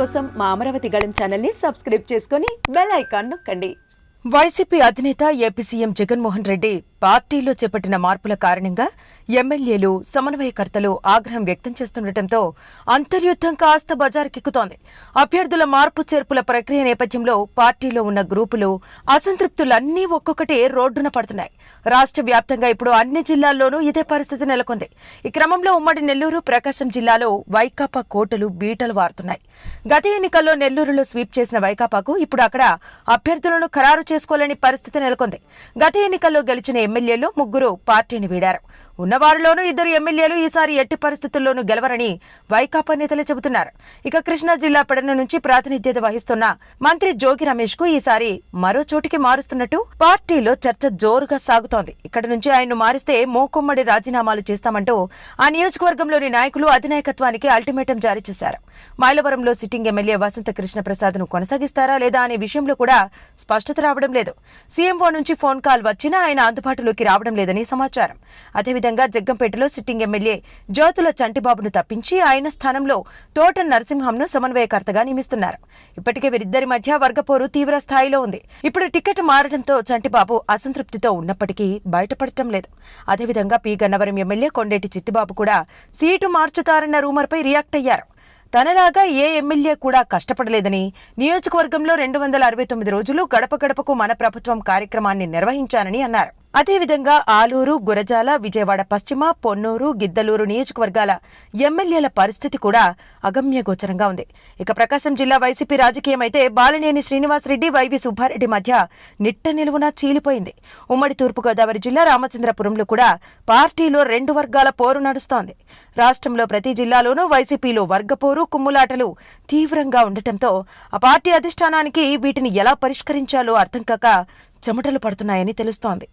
కోసం మా అమరావతి గళం ఛానల్ని సబ్స్క్రైబ్ చేసుకుని బెల్ ఐకాన్ నొక్కండి. వైసీపీ అధినేత ఏపీ సీఎం జగన్మోహన్ రెడ్డి పార్టీలో చేపట్టిన మార్పుల కారణంగా ఎమ్మెల్యేలు సమన్వయకర్తలు ఆగ్రహం వ్యక్తం చేస్తుండటంతో అంతర్యుద్ధం కాస్త బజారుకెక్కుతోంది అభ్యర్థుల మార్పు చేర్పుల ప్రక్రియ నేపథ్యంలో పార్టీలో ఉన్న గ్రూపులు అసంతృప్తులన్నీ ఒక్కొక్కటి రోడ్డున పడుతున్నాయి. రాష్ట్ర వ్యాప్తంగా ఇప్పుడు అన్ని జిల్లాల్లోనూ ఇదే పరిస్థితి నెలకొంది. ఈ క్రమంలో ఉమ్మడి నెల్లూరు ప్రకాశం జిల్లాలో వైకాపా కోటలు బీటలు వారుతున్నాయి. గత ఎన్నికల్లో నెల్లూరులో స్వీప్ చేసిన వైకాపాకు ఇప్పుడు అక్కడ అభ్యర్థులను ఖరారు చేసుకోలేని పరిస్థితి నెలకొంది. గత ఎన్నికల్లో గెలిచిన ఎమ్మెల్యేలు ముగ్గురు పార్టీని వీడారు. ఉన్నవారిలోనూ ఇద్దరు ఎమ్మెల్యేలు ఈసారి ఎట్టి పరిస్థితుల్లోనూ గెలవరని వైకాపా నేతలు చెబుతున్నారు. ఇక కృష్ణా జిల్లా పెడన నుంచి ప్రాతినిధ్యత వహిస్తున్న మంత్రి జోగి రమేష్కు ఈసారి మరో చోటికి మారుస్తున్నట్టు పార్టీలో చర్చ జోరుగా సాగుతోంది. ఇక్కడ నుంచి ఆయన్ను మారిస్తే మోకొమ్మడి రాజీనామాలు చేస్తామంటూ ఆ నియోజకవర్గంలోని నాయకులు అధినాయకత్వానికి అల్టిమేటం జారీ చేశారు. మైలవరంలో సిట్టింగ్ ఎమ్మెల్యే వసంత కృష్ణ ప్రసాద్ను కొనసాగిస్తారా లేదా అనే విషయంలో కూడా స్పష్టత రావడం లేదు. సీఎంఓ నుంచి ఫోన్ కాల్ వచ్చినా ఆయన అందుబాటులోకి రావడం లేదని సమాచారం. అదేవిధంగా జగ్గంపేటలో సిట్టింగ్ ఎమ్మెల్యే జ్యోతుల చంటిబాబును తప్పించి ఆయన స్థానంలో తోట నరసింహంను సమన్వయకర్తగా నియమిస్తున్నారు. ఇప్పటికే వీరిద్దరి మధ్య వర్గపోరు తీవ్ర స్థాయిలో ఉంది. ఇప్పుడు టికెట్ మారడంతో చంటిబాబు అసంతృప్తితో ఉన్నప్పటికీ బయటపడటం లేదు. అదేవిధంగా పి. గన్నవరం ఎమ్మెల్యే కొండేటి చిట్టిబాబు కూడా సీటు మార్చుతారన్న రూమర్పై రియాక్ట్ అయ్యారు. తనలాగా ఏ ఎమ్మెల్యే కూడా కష్టపడలేదని నియోజకవర్గంలో రెండు వందల అరవై తొమ్మిది రోజులు గడప గడపకు మన ప్రభుత్వం కార్యక్రమాన్ని నిర్వహించానని అన్నారు. అదేవిధంగా ఆలూరు గురజాల విజయవాడ పశ్చిమ పొన్నూరు గిద్దలూరు నియోజకవర్గాల ఎమ్మెల్యేల పరిస్థితి కూడా అగమ్యగోచరంగా ఉంది. ఇక ప్రకాశం జిల్లా వైసీపీ రాజకీయం అయితే బాలినేని శ్రీనివాసరెడ్డి వైవి సుబ్బారెడ్డి మధ్య నిట్ట నిలువున చీలిపోయింది. ఉమ్మడి తూర్పుగోదావరి జిల్లా రామచంద్రపురంలో కూడా పార్టీలో రెండు వర్గాల పోరు నడుస్తోంది. రాష్ట్రంలో ప్రతి జిల్లాలోనూ వైసీపీలో వర్గపోరు కుమ్ములాటలు తీవ్రంగా ఉండటంతో ఆ పార్టీ అధిష్టానానికి వీటిని ఎలా పరిష్కరించాలో అర్థం కాక చెమటలు పడుతున్నాయని తెలుస్తోంది.